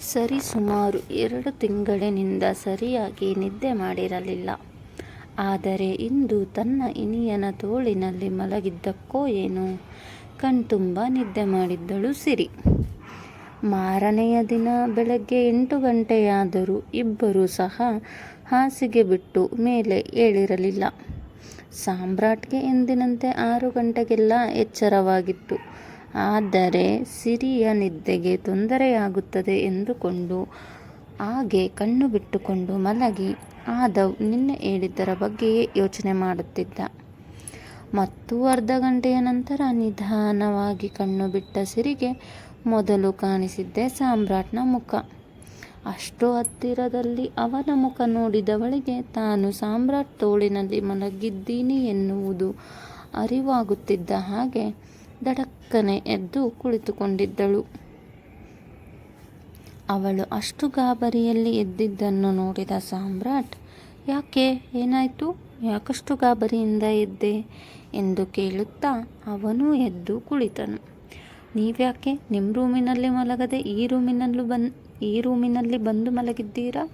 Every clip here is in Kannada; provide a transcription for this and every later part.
ಸರಿಸುಮಾರು ಎರಡು ತಿಂಗಳಿನಿಂದ ಸರಿಯಾಗಿ ನಿದ್ದೆ ಮಾಡಿರಲಿಲ್ಲ. ಆದರೆ ಇಂದು ತನ್ನ ಇನಿಯನ ತೋಳಿನಲ್ಲಿ ಮಲಗಿದ್ದಕ್ಕೋ ಏನೋ ಕಣ್ತುಂಬ ನಿದ್ದೆ ಮಾಡಿದ್ದಳು ಸಿರಿ. ಮಾರನೆಯ ದಿನ ಬೆಳಗ್ಗೆ ಎಂಟು ಗಂಟೆಯಾದರೂ ಇಬ್ಬರೂ ಸಹ ಹಾಸಿಗೆ ಬಿಟ್ಟು ಮೇಲೆ ಏಳಿರಲಿಲ್ಲ. ಸಾಮ್ರಾಟ್ಗೆ ಎಂದಿನಂತೆ ಆರು ಗಂಟೆಗೆಲ್ಲ ಎಚ್ಚರವಾಗಿತ್ತು. ಆದರೆ ಸಿರಿಯ ನಿದ್ದೆಗೆ ತೊಂದರೆಯಾಗುತ್ತದೆ ಎಂದುಕೊಂಡು ಹಾಗೆ ಕಣ್ಣು ಬಿಟ್ಟುಕೊಂಡು ಮಲಗಿ ಆದವ್ ನಿನ್ನೆ ಹೇಳಿದ್ದರ ಬಗ್ಗೆಯೇ ಯೋಚನೆ ಮಾಡುತ್ತಿದ್ದ. ಮತ್ತು ಅರ್ಧ ಗಂಟೆಯ ನಂತರ ನಿಧಾನವಾಗಿ ಕಣ್ಣು ಬಿಟ್ಟ ಸಿರಿಗೆ ಮೊದಲು ಕಾಣಿಸಿದ್ದೆ ಸಾಮ್ರಾಟ್ನ ಮುಖ. ಅಷ್ಟು ಹತ್ತಿರದಲ್ಲಿ ಅವನ ಮುಖ ನೋಡಿದವಳಿಗೆ ತಾನು ಸಾಮ್ರಾಟ್ ತೋಳಿನಲ್ಲಿ ಮಲಗಿದ್ದೀನಿ ಎನ್ನುವುದು ಅರಿವಾಗುತ್ತಿದ್ದ ಹಾಗೆ ದಡಕ್ಕನೆ ಎದ್ದು ಕುಳಿತುಕೊಂಡಿದ್ದಳು. ಅವಳು ಅಷ್ಟು ಗಾಬರಿಯಲ್ಲಿ ಎದ್ದಿದ್ದನ್ನು ನೋಡಿದ ಸಾಮ್ರಾಟ್, ಯಾಕೆ? ಏನಾಯಿತು? ಯಾಕಷ್ಟು ಗಾಬರಿಯಿಂದ ಎದ್ದೆ? ಎಂದು ಕೇಳುತ್ತಾ ಅವನೂ ಎದ್ದು ಕುಳಿತನು. ನೀವ್ಯಾಕೆ? ನಿಮ್ಮ ರೂಮಿನಲ್ಲಿ ಮಲಗದೆ ಈ ರೂಮಿನಲ್ಲೂ ಬನ್ ಈ ರೂಮಿನಲ್ಲಿ ಬಂದು ಮಲಗಿದ್ದೀರಾ?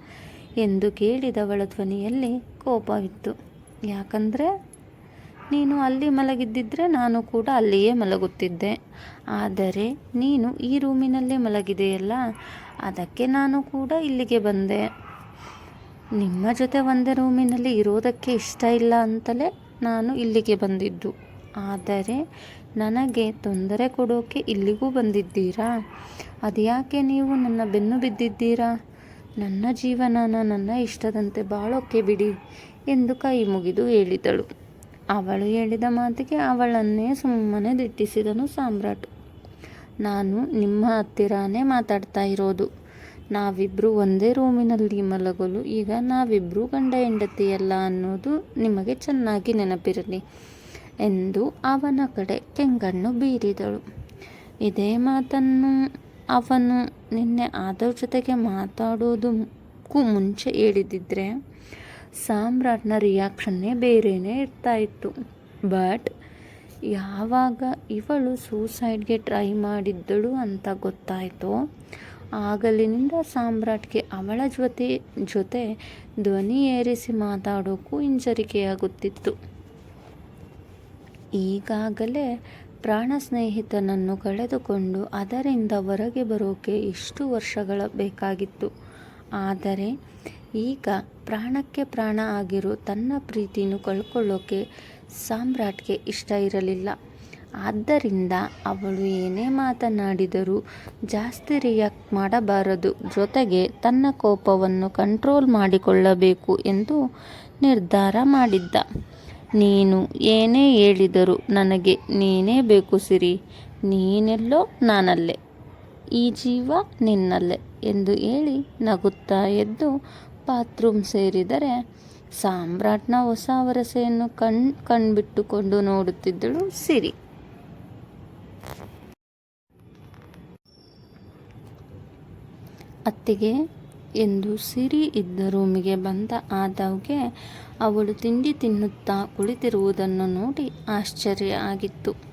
ಎಂದು ಕೇಳಿದವಳ ಧ್ವನಿಯಲ್ಲಿ ಕೋಪವಿತ್ತು. ಯಾಕಂದರೆ ನೀನು ಅಲ್ಲಿ ಮಲಗಿದ್ದಿದ್ರೆ ನಾನು ಕೂಡ ಅಲ್ಲಿಯೇ ಮಲಗುತ್ತಿದ್ದೆ. ಆದರೆ ನೀನು ಈ ರೂಮಿನಲ್ಲೇ ಮಲಗಿದೆಯಲ್ಲ? ಅದಕ್ಕೆ ನಾನು ಕೂಡ ಇಲ್ಲಿಗೆ ಬಂದೆ. ನಿಮ್ಮ ಜೊತೆ ಒಂದೇ ರೂಮಿನಲ್ಲಿ ಇರೋದಕ್ಕೆ ಇಷ್ಟ ಇಲ್ಲ ಅಂತಲೇ ನಾನು ಇಲ್ಲಿಗೆ ಬಂದಿದ್ದು. ಆದರೆ ನನಗೆ ತೊಂದರೆ ಕೊಡೋಕೆ ಇಲ್ಲಿಗೂ ಬಂದಿದ್ದೀರಾ? ಅದ್ಯಾಕೆ ನೀವು ನನ್ನ ಬೆನ್ನು ಬಿದ್ದಿದ್ದೀರಾ? ನನ್ನ ಜೀವನನ ನನ್ನ ಇಷ್ಟದಂತೆ ಬಾಳೋಕೆ ಬಿಡಿ ಎಂದು ಕೈ ಮುಗಿದು ಹೇಳಿದಳು. ಅವಳು ಹೇಳಿದ ಮಾತಿಗೆ ಅವಳನ್ನೇ ಸುಮ್ಮನೆ ದಿಟ್ಟಿಸಿದನು ಸಾಮ್ರಾಟ್. ನಾನು ನಿಮ್ಮ ಹತ್ತಿರನೇ ಮಾತಾಡ್ತಾ ಇರೋದು. ನಾವಿಬ್ಬರು ಒಂದೇ ರೂಮಿನಲ್ಲಿ ಮಲಗಲು, ಈಗ ನಾವಿಬ್ಬರು ಗಂಡ ಹೆಂಡತಿಯಲ್ಲ ಅನ್ನೋದು ನಿಮಗೆ ಚೆನ್ನಾಗಿ ನೆನಪಿರಲಿ ಎಂದು ಅವನ ಕಡೆ ಕೆಂಗಣ್ಣು ಬೀರಿದಳು. ಇದೇ ಮಾತನ್ನು ಅವನು ನಿನ್ನೆ ಆದವ್ರ ಜೊತೆಗೆ ಮಾತಾಡೋದಕ್ಕೂ ಮುಂಚೆ ಹೇಳಿದಿದ್ರೆ ಸಾಮ್ರಾಟ್ನ ರಿಯಾಕ್ಷನ್ನೇ ಬೇರೆಯೇ ಇರ್ತಾ ಇತ್ತು. ಬಟ್ ಯಾವಾಗ ಇವಳು ಸೂಸೈಡ್ಗೆ ಟ್ರೈ ಮಾಡಿದ್ದಳು ಅಂತ ಗೊತ್ತಾಯಿತೋ, ಆಗಲಿನಿಂದ ಸಾಮ್ರಾಟ್ಗೆ ಅವಳ ಜೊತೆ ಜೊತೆ ಧ್ವನಿ ಏರಿಸಿ ಮಾತಾಡೋಕ್ಕೂ ಹಿಂಜರಿಕೆಯಾಗುತ್ತಿತ್ತು. ಈಗಾಗಲೇ ಪ್ರಾಣ ಸ್ನೇಹಿತನನ್ನು ಕಳೆದುಕೊಂಡು ಅದರಿಂದ ಹೊರಗೆ ಬರೋಕೆ ಇಷ್ಟು ವರ್ಷಗಳ ಬೇಕಾಗಿತ್ತು. ಆದರೆ ಈಗ ಪ್ರಾಣಕ್ಕೆ ಪ್ರಾಣ ಆಗಿರೋ ತನ್ನ ಪ್ರೀತಿನೂ ಕಳ್ಕೊಳ್ಳೋಕೆ ಸಾಮ್ರಾಟ್ಗೆ ಇಷ್ಟ ಇರಲಿಲ್ಲ. ಆದ್ದರಿಂದ ಅವಳು ಏನೇ ಮಾತನಾಡಿದರೂ ಜಾಸ್ತಿ ರಿಯಾಕ್ಟ್ ಮಾಡಬಾರದು. ಜೊತೆಗೆ ತನ್ನ ಕೋಪವನ್ನು ಕಂಟ್ರೋಲ್ ಮಾಡಿಕೊಳ್ಳಬೇಕು ಎಂದು ನಿರ್ಧಾರ ಮಾಡಿದ್ದ. ನೀನು ಏನೇ ಹೇಳಿದರೂ ನನಗೆ ನೀನೇ ಬೇಕು ಸಿರಿ. ನೀನೆಲ್ಲೋ ನಾನಲ್ಲೇ. ಈ ಜೀವ ನಿನ್ನಲ್ಲೇ ಎಂದು ಹೇಳಿ ನಗುತ್ತಾ ಎದ್ದು ಬಾತ್ರೂಮ್ ಸೇರಿದರೆ ಸಾಮ್ರಾಟ್ನ ಹೊಸ ವರಸೆಯನ್ನು ಕಣ್ ಕಣ್ಬಿಟ್ಟುಕೊಂಡು ನೋಡುತ್ತಿದ್ದಳು ಸಿರಿ. ಅತ್ತಿಗೆ ಎಂದು ಸಿರಿ ಇದ್ದ ರೂಮಿಗೆ ಬಂದ ಆದವ್ಗೆ ಅವಳು ತಿಂಡಿ ತಿನ್ನುತ್ತಾ ಕುಳಿತಿರುವುದನ್ನು ನೋಡಿ ಆಶ್ಚರ್ಯ ಆಗಿತ್ತು.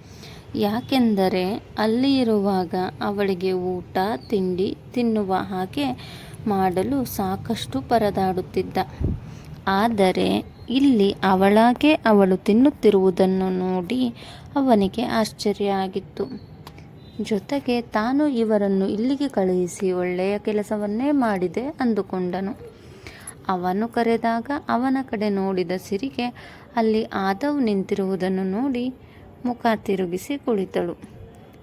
ಯಾಕೆಂದರೆ ಅಲ್ಲಿ ಇರುವಾಗ ಅವಳಿಗೆ ಊಟ, ತಿಂಡಿ ತಿನ್ನುವ ಹಾಗೆ ಮಾಡಲು ಸಾಕಷ್ಟು ಪರದಾಡುತ್ತಿದ್ದ. ಆದರೆ ಇಲ್ಲಿ ಅವಳಾಗೆ ಅವಳು ತಿನ್ನುತ್ತಿರುವುದನ್ನು ನೋಡಿ ಅವನಿಗೆ ಆಶ್ಚರ್ಯ ಆಗಿತ್ತು. ಜೊತೆಗೆ ತಾನು ಇವರನ್ನು ಇಲ್ಲಿಗೆ ಕಳುಹಿಸಿ ಒಳ್ಳೆಯ ಕೆಲಸವನ್ನೇ ಮಾಡಿದೆ ಅಂದುಕೊಂಡನು. ಅವನು ಕರೆದಾಗ ಅವನ ಕಡೆ ನೋಡಿದ ಸಿರಿಗೆ ಅಲ್ಲಿ ಆದವ್ ನಿಂತಿರುವುದನ್ನು ನೋಡಿ ಮುಖ ತಿರುಗಿಸಿ ಕುಳಿತಳು.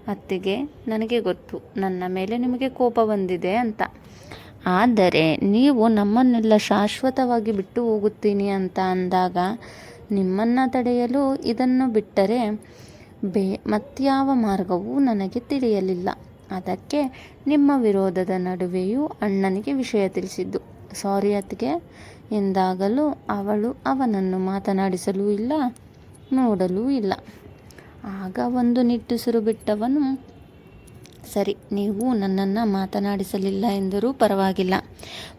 ಅತ್ತಿಗೆ, ನನಗೆ ಗೊತ್ತು, ನನ್ನ ಮೇಲೆ ನಿಮಗೆ ಕೋಪ ಬಂದಿದೆ ಅಂತ. ಆದರೆ, ನೀವು ನಮ್ಮನ್ನೆಲ್ಲ ಶಾಶ್ವತವಾಗಿ ಬಿಟ್ಟು ಹೋಗುತ್ತೀನಿ ಅಂತ ಅಂದಾಗ, ನಿಮ್ಮನ್ನು ತಡೆಯಲು ಇದನ್ನು ಬಿಟ್ಟರೆ ಬೇ, ಮತ್ಯಾವ ಮಾರ್ಗವೂ ನನಗೆ ತಿಳಿಯಲಿಲ್ಲ. ಅದಕ್ಕೆ ನಿಮ್ಮ ವಿರೋಧದ ನಡುವೆಯೂ ಅಣ್ಣನಿಗೆ ವಿಷಯ ತಿಳಿಸಿದ್ದು. ಸಾರಿ ಅತ್ತಿಗೆ, ಎಂದಾಗಲೂ ಅವಳು ಅವನನ್ನು ಮಾತನಾಡಿಸಲೂ ಇಲ್ಲ, ನೋಡಲೂ ಇಲ್ಲ. ಆಗ ಒಂದು ನಿಟ್ಟುಸಿರು ಬಿಟ್ಟವನು, ಸರಿ, ನೀವು ನನ್ನನ್ನು ಮಾತನಾಡಿಸಲಿಲ್ಲ ಎಂದರೂ ಪರವಾಗಿಲ್ಲ.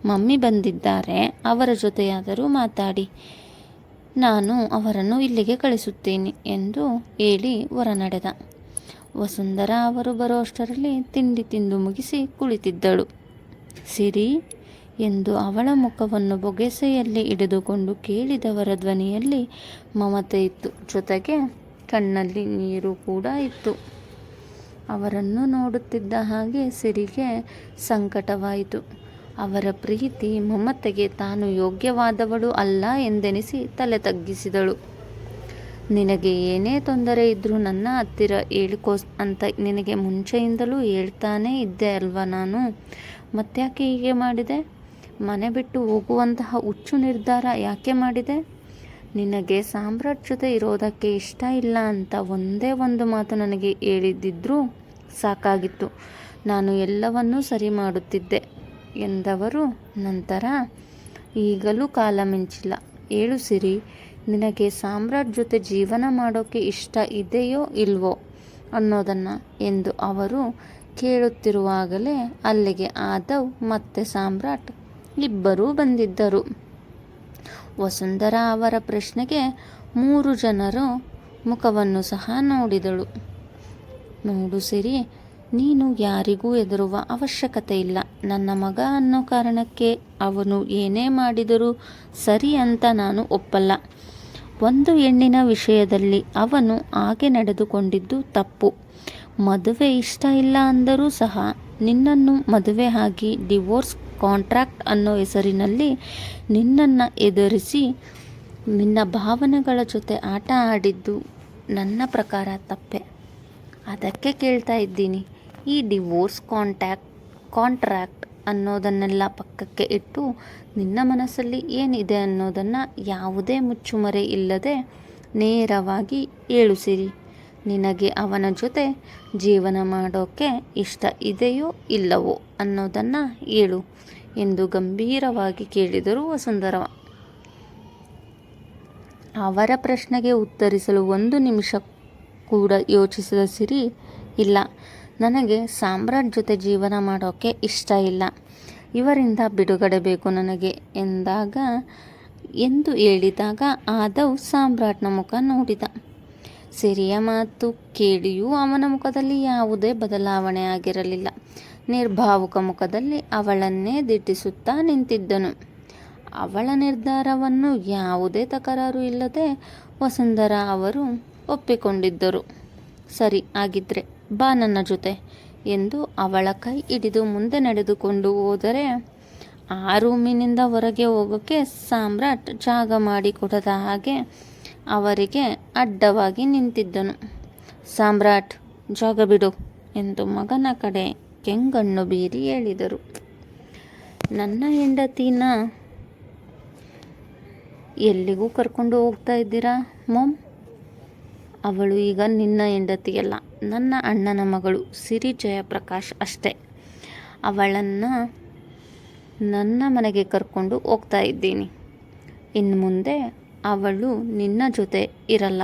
ಮಮ್ಮಿ ಬಂದಿದ್ದಾರೆ, ಅವರ ಜೊತೆಯಾದರೂ ಮಾತಾಡಿ. ನಾನು ಅವರನ್ನು ಇಲ್ಲಿಗೆ ಕಳಿಸುತ್ತೇನೆ ಎಂದು ಹೇಳಿ ಹೊರನಡೆದ. ವಸುಂಧರಾ ಅವರು ಬರೋಷ್ಟರಲ್ಲಿ ತಿಂಡಿ ತಿಂದು ಮುಗಿಸಿ ಕುಳಿತಿದ್ದಳು. ಸಿರಿ ಎಂದು ಅವಳ ಮುಖವನ್ನು ಬೊಗೆಸೆಯಲ್ಲಿ ಹಿಡಿದುಕೊಂಡು ಕೇಳಿದವರ ಧ್ವನಿಯಲ್ಲಿ ಮಮತೆ ಇತ್ತು. ಜೊತೆಗೆ ಕಣ್ಣಲ್ಲಿ ನೀರು ಕೂಡ ಇತ್ತು. ಅವರನ್ನು ನೋಡುತ್ತಿದ್ದ ಹಾಗೆ ಸಿರಿಗೆ ಸಂಕಟವಾಯಿತು. ಅವರ ಪ್ರೀತಿ ಮಮತೆಗೆ ತಾನು ಯೋಗ್ಯವಾದವಳು ಅಲ್ಲ ಎಂದೆನಿಸಿ ತಲೆ ತಗ್ಗಿಸಿದಳು. ನಿನಗೆ ಏನೇ ತೊಂದರೆ ಇದ್ದರೂ ನನ್ನ ಹತ್ತಿರ ಹೇಳಿಕೋ ಅಂತ ನಿನಗೆ ಮುಂಚೆಯಿಂದಲೂ ಹೇಳ್ತಾನೇ ಇದ್ದೆ ಅಲ್ವಾ ನಾನು? ಮತ್ತ್ಯಾಕೆ ಹೀಗೆ ಮಾಡಿದೆ? ಮನೆ ಬಿಟ್ಟು ಹೋಗುವಂತಹ ಹುಚ್ಚು ನಿರ್ಧಾರ ಯಾಕೆ ಮಾಡಿದೆ? ನಿನಗೆ ಸಾಮ್ರಾಟ್ ಜೊತೆ ಇರೋದಕ್ಕೆ ಇಷ್ಟ ಇಲ್ಲ ಅಂತ ಒಂದೇ ಒಂದು ಮಾತು ನನಗೆ ಹೇಳಿದ್ದಿದ್ರೂ ಸಾಕಾಗಿತ್ತು. ನಾನು ಎಲ್ಲವನ್ನೂ ಸರಿ ಮಾಡುತ್ತಿದ್ದೆ ಎಂದವರು ನಂತರ, ಈಗಲೂ ಕಾಲ ಮಿಂಚಿಲ್ಲ. ಏಳು ಸಿರಿ, ನಿನಗೆ ಸಾಮ್ರಾಟ್ ಜೊತೆ ಜೀವನ ಮಾಡೋಕ್ಕೆ ಇಷ್ಟ ಇದೆಯೋ ಇಲ್ವೋ ಅನ್ನೋದನ್ನು ಎಂದು ಅವರು ಕೇಳುತ್ತಿರುವಾಗಲೇ ಅಲ್ಲಿಗೆ ಆದವ್ ಮತ್ತೆ ಸಾಮ್ರಾಟ್ ಇಬ್ಬರೂ ಬಂದಿದ್ದರು. ವಸುಂಧರಾ ಅವರ ಪ್ರಶ್ನೆಗೆ ಮೂರು ಜನರು ಮುಖವನ್ನು ಸಹ ನೋಡಿದಳು. ನೋಡು ಸಿರಿ, ನೀನು ಯಾರಿಗೂ ಹೆದರುವ ಅವಶ್ಯಕತೆ ಇಲ್ಲ. ನನ್ನ ಮಗ ಅನ್ನೋ ಕಾರಣಕ್ಕೆ ಅವನು ಏನೇ ಮಾಡಿದರೂ ಸರಿ ಅಂತ ನಾನು ಒಪ್ಪಲ್ಲ. ಒಂದು ಹೆಣ್ಣಿನ ವಿಷಯದಲ್ಲಿ ಅವನು ಹಾಗೆ ನಡೆದುಕೊಂಡಿದ್ದು ತಪ್ಪು. ಮದುವೆ ಇಷ್ಟ ಇಲ್ಲ ಅಂದರೂ ಸಹ ನಿನ್ನನ್ನು ಮದುವೆ ಆಗಿ ಡಿವೋರ್ಸ್ ಕಾಂಟ್ರಾಕ್ಟ್ ಅನ್ನೋ ಹೆಸರಿನಲ್ಲಿ ನಿನ್ನನ್ನು ಎದುರಿಸಿ ನಿನ್ನ ಭಾವನೆಗಳ ಜೊತೆ ಆಟ ಆಡಿದ್ದು ನನ್ನ ಪ್ರಕಾರ ತಪ್ಪೆ. ಅದಕ್ಕೆ ಕೇಳ್ತಾ ಇದ್ದೀನಿ. ಈ ಡಿವೋರ್ಸ್ ಕಾಂಟ್ಯಾಕ್ಟ್ ಕಾಂಟ್ರಾಕ್ಟ್ ಅನ್ನೋದನ್ನೆಲ್ಲ ಪಕ್ಕಕ್ಕೆ ಇಟ್ಟು ನಿನ್ನ ಮನಸ್ಸಲ್ಲಿ ಏನಿದೆ ಅನ್ನೋದನ್ನು ಯಾವುದೇ ಮುಚ್ಚುಮರೆ ಇಲ್ಲದೆ ನೇರವಾಗಿ ಹೇಳು ಸಿರಿ ನಿನಗೆ ಅವನ ಜೊತೆ ಜೀವನ ಮಾಡೋಕ್ಕೆ ಇಷ್ಟ ಇದೆಯೋ ಇಲ್ಲವೋ ಅನ್ನೋದನ್ನು ಹೇಳು ಎಂದು ಗಂಭೀರವಾಗಿ ಕೇಳಿದರು ವಸುಂಧರ. ಅವರ ಪ್ರಶ್ನೆಗೆ ಉತ್ತರಿಸಲು ಒಂದು ನಿಮಿಷ ಕೂಡ ಯೋಚಿಸಿದ ಸಿರಿ, ಇಲ್ಲ, ನನಗೆ ಸಾಮ್ರಾಟ್ ಜೊತೆ ಜೀವನ ಮಾಡೋಕ್ಕೆ ಇಷ್ಟ ಇಲ್ಲ, ಇವರಿಂದ ಬಿಡುಗಡೆ ಬೇಕು ನನಗೆ ಎಂದಾಗ, ಎಂದು ಹೇಳಿದಾಗ ಆದವ್ ಸಾಮ್ರಾಟ್ನ ಮುಖ ನೋಡಿದ. ಸಿರಿಯ ಮಾತು ಕೇಳಿಯೂ ಅವನ ಮುಖದಲ್ಲಿ ಯಾವುದೇ ಬದಲಾವಣೆ ಆಗಿರಲಿಲ್ಲ. ನಿರ್ಭಾವುಕ ಮುಖದಲ್ಲಿ ಅವಳನ್ನೇ ದಿಟ್ಟಿಸುತ್ತಾ ನಿಂತಿದ್ದನು. ಅವಳ ನಿರ್ಧಾರವನ್ನು ಯಾವುದೇ ತಕರಾರು ಇಲ್ಲದೆ ವಸುಂಧರಾ ಅವರು ಒಪ್ಪಿಕೊಂಡಿದ್ದರು. ಸರಿ, ಆಗಿದ್ರೆ ಬಾ ನನ್ನ ಜೊತೆ ಎಂದು ಅವಳ ಕೈ ಹಿಡಿದು ಮುಂದೆ ನಡೆದುಕೊಂಡು ಹೋದರೆ ಆ ರೂಮಿನಿಂದ ಹೊರಗೆ ಹೋಗೋಕ್ಕೆ ಸಾಮ್ರಾಟ್ ಜಾಗ ಮಾಡಿಕೊಡದ ಹಾಗೆ ಅವರಿಗೆ ಅಡ್ಡವಾಗಿ ನಿಂತಿದ್ದನು. ಸಾಮ್ರಾಟ್, ಜಾಗ ಬಿಡು ಎಂದು ಮಗನ ಕಡೆ ಕೆಂಗಣ್ಣು ಬೀರಿ ಹೇಳಿದರು. ನನ್ನ ಹೆಂಡತಿನ ಎಲ್ಲಿಗೂ ಕರ್ಕೊಂಡು ಹೋಗ್ತಾ ಇದ್ದೀರಾ, ಮೊಮ್? ಅವಳು ಈಗ ನಿನ್ನ ಹೆಂಡತಿಯಲ್ಲ, ನನ್ನ ಅಣ್ಣನ ಮಗಳು ಸಿರಿ ಜಯಪ್ರಕಾಶ್ ಅಷ್ಟೇ. ಅವಳನ್ನು ನನ್ನ ಮನೆಗೆ ಕರ್ಕೊಂಡು ಹೋಗ್ತಾ ಇದ್ದೀನಿ. ಇನ್ನು ಮುಂದೆ ಅವಳು ನಿನ್ನ ಜೊತೆ ಇರಲ್ಲ.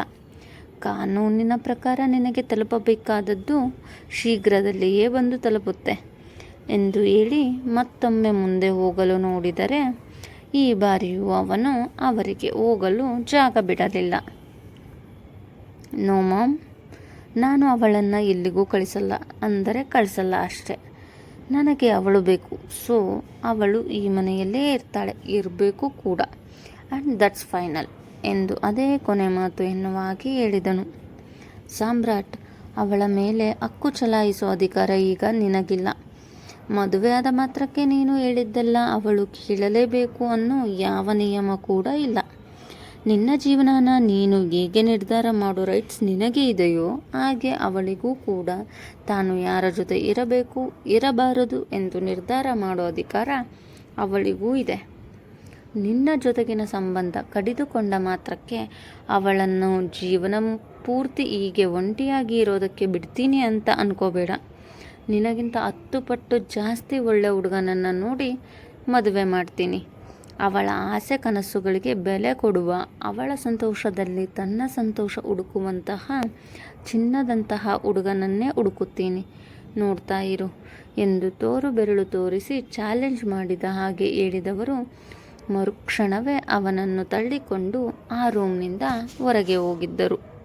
ಕಾನೂನಿನ ಪ್ರಕಾರ ನಿನಗೆ ತಲುಪಬೇಕಾದದ್ದು ಶೀಘ್ರದಲ್ಲಿಯೇ ಬಂದು ತಲುಪುತ್ತೆ. ಎಂದು ಹೇಳಿ ಮತ್ತೊಮ್ಮೆ ಮುಂದೆ ಹೋಗಲು ನೋಡಿದರೆ ಈ ಬಾರಿಯೂ ಅವನು ಅವರಿಗೆ ಹೋಗಲು ಜಾಗ ಬಿಡಲಿಲ್ಲ. ನೋ ಮಾಮ್ ನಾನು ಅವಳನ್ನು ಎಲ್ಲಿಗೂ ಕಳಿಸಲ್ಲ, ಅಂದರೆ ಕಳಿಸಲ್ಲ ಅಷ್ಟೆ. ನನಗೆ ಅವಳು ಬೇಕು. ಸೊ, ಅವಳು ಈ ಮನೆಯಲ್ಲೇ ಇರ್ತಾಳೆ, ಇರಬೇಕು ಕೂಡ. ಆ್ಯಂಡ್ ದಟ್ಸ್ ಫೈನಲ್ ಎಂದು ಅದೇ ಕೊನೆ ಮಾತು ಎನ್ನುವ ಹಾಗೆ ಹೇಳಿದನು. ಸಾಮ್ರಾಟ್, ಅವಳ ಮೇಲೆ ಹಕ್ಕು ಚಲಾಯಿಸೋ ಅಧಿಕಾರ ಈಗ ನಿನಗಿಲ್ಲ. ಮದುವೆಯಾದ ಮಾತ್ರಕ್ಕೆ ನೀನು ಹೇಳಿದ್ದೆಲ್ಲ ಅವಳು ಕೇಳಲೇಬೇಕು ಅನ್ನೋ ಯಾವ ನಿಯಮ ಕೂಡ ಇಲ್ಲ. ನಿನ್ನ ಜೀವನನ ನೀನು ಹೇಗೆ ನಿರ್ಧಾರ ಮಾಡೋ ರೈಟ್ಸ್ ನಿನಗೆ ಇದೆಯೋ ಹಾಗೆ ಅವಳಿಗೂ ಕೂಡ ತಾನು ಯಾರ ಜೊತೆ ಇರಬೇಕು, ಇರಬಾರದು ಎಂದು ನಿರ್ಧಾರ ಮಾಡೋ ಅಧಿಕಾರ ಅವಳಿಗೂ ಇದೆ. ನಿನ್ನ ಜೊತೆಗಿನ ಸಂಬಂಧ ಕಡಿದುಕೊಂಡ ಮಾತ್ರಕ್ಕೆ ಅವಳನ್ನು ಜೀವನ ಪೂರ್ತಿ ಹೀಗೆ ಒಂಟಿಯಾಗಿ ಇರೋದಕ್ಕೆ ಬಿಡ್ತೀನಿ ಅಂತ ಅನ್ಕೋಬೇಡ. ನಿನಗಿಂತ ಹತ್ತು ಪಟ್ಟು ಜಾಸ್ತಿ ಒಳ್ಳೆ ಹುಡುಗನನ್ನು ನೋಡಿ ಮದುವೆ ಮಾಡ್ತೀನಿ. ಅವಳ ಆಸೆ ಕನಸುಗಳಿಗೆ ಬೆಲೆ ಕೊಡುವ, ಅವಳ ಸಂತೋಷದಲ್ಲಿ ತನ್ನ ಸಂತೋಷ ಹುಡುಕುವಂತಹ, ಚಿನ್ನದಂತಹ ಹುಡುಗನನ್ನೇ ಹುಡುಕುತ್ತೀನಿ. ನೋಡ್ತಾ ಇರು ಎಂದು ತೋರು ಬೆರಳು ತೋರಿಸಿ ಚಾಲೆಂಜ್ ಮಾಡಿದ ಹಾಗೆ ಹೇಳಿದವರು ಮರುಕ್ಷಣವೇ ಅವನನ್ನು ತಳ್ಳಿಕೊಂಡು ಆ ರೂಮ್ನಿಂದ ಹೊರಗೆ ಹೋಗಿದ್ದರು.